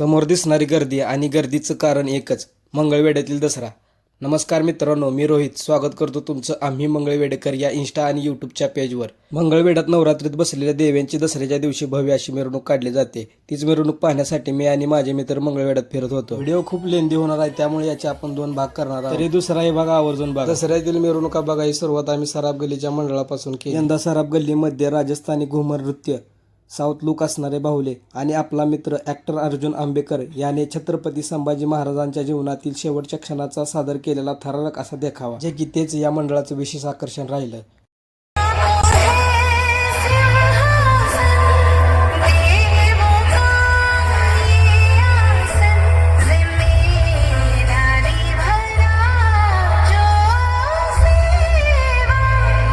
समोर दिसणारी गर्दी आणि गर्दीचं कारण एकच मंगळवेड्यातील दसरा. नमस्कार मित्रांनो मी रोहित. स्वागत करतो तुमचं आम्ही मंगळवेडेकर या इन्स्टा आणि यूट्यूबच्या पेजवर मंगळवेढ्यात नवरात्रीत बसलेल्या देव्यांची दसऱ्याच्या दिवशी भव्य अशी मिरवणूक काढली जाते. तीच मिरवणूक पाहण्यासाठी मी आणि माझे मित्र मंगळवेढ्यात फिरत होतो. व्हिडिओ खूप लेंदी होणार आहे त्यामुळे याचे आपण दोन भाग करणार आहोत. तरी दुसराही भाग आवर्जून बघा. दसऱ्यातील मिरवणुका बघा ही सुरुवात आम्ही सराब गल्लीच्या मंडळापासून केली. यंदा सराब गल्लीमध्ये राजस्थानी घुमर नृत्य. साऊथ लुक असणारे बाहुले आणि आपला मित्र ॲक्टर अर्जुन आंबेकर याने छत्रपती संभाजी महाराजांच्या जीवनातील शेवटच्या क्षणाचा सादर केलेला थरारक असा देखावा जे की तेच या मंडळाचं विशेष आकर्षण राहिलं.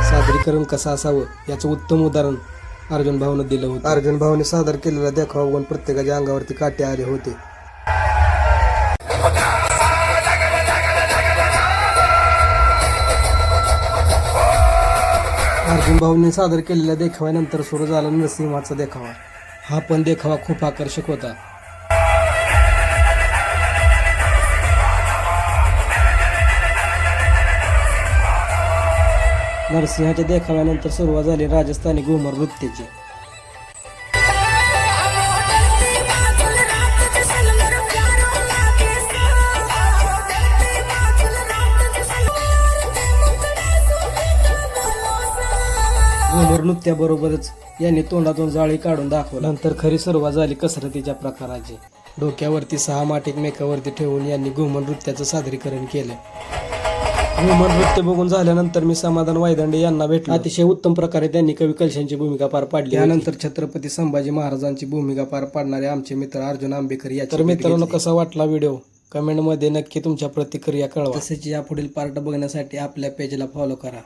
सादरीकरण कसं असावं याचं उत्तम उदाहरण अर्जुन भाऊनं दिलं होतं. अर्जुन भाऊने सादर केलेला देखावा बघून प्रत्येकाच्या अंगावरती काटे आले होते. अर्जुन भाऊने सादर केलेल्या देखाव्यानंतर सुरू झाला नरसिंहाचा देखावा. हा पण देखावा खूप आकर्षक होता. नरसिंहाच्या देखाव्यानंतर सुरुवात झाली राजस्थानी घुमर नृत्याची घुमर नृत्याबरोबरच यांनी तोंडातून जाळी काढून दाखवलं. नंतर खरी सुरुवात झाली कसरतीच्या प्रकाराची. डोक्यावरती सहा माठ एकमेकावरती ठेवून यांनी घुमर नृत्याचं सादरीकरण केलं. घुमर नृत्य बघून झाल्यानंतर मी समाधान वायदंडे यांना भेटलो. अतिशय उत्तम प्रकारे त्यांनी कवी कलशांची भूमिका पार पाडली त्यानंतर छत्रपती संभाजी महाराजांची भूमिका पार पाडणारे आमचे मित्र अर्जुन आंबेकर या तर मित्रांनो कसा वाटला व्हिडिओ? कमेंटमध्ये नक्की तुमच्या प्रतिक्रिया कळवा. तसेच या पुढील पार्ट बघण्यासाठी आपल्या पेजला फॉलो करा.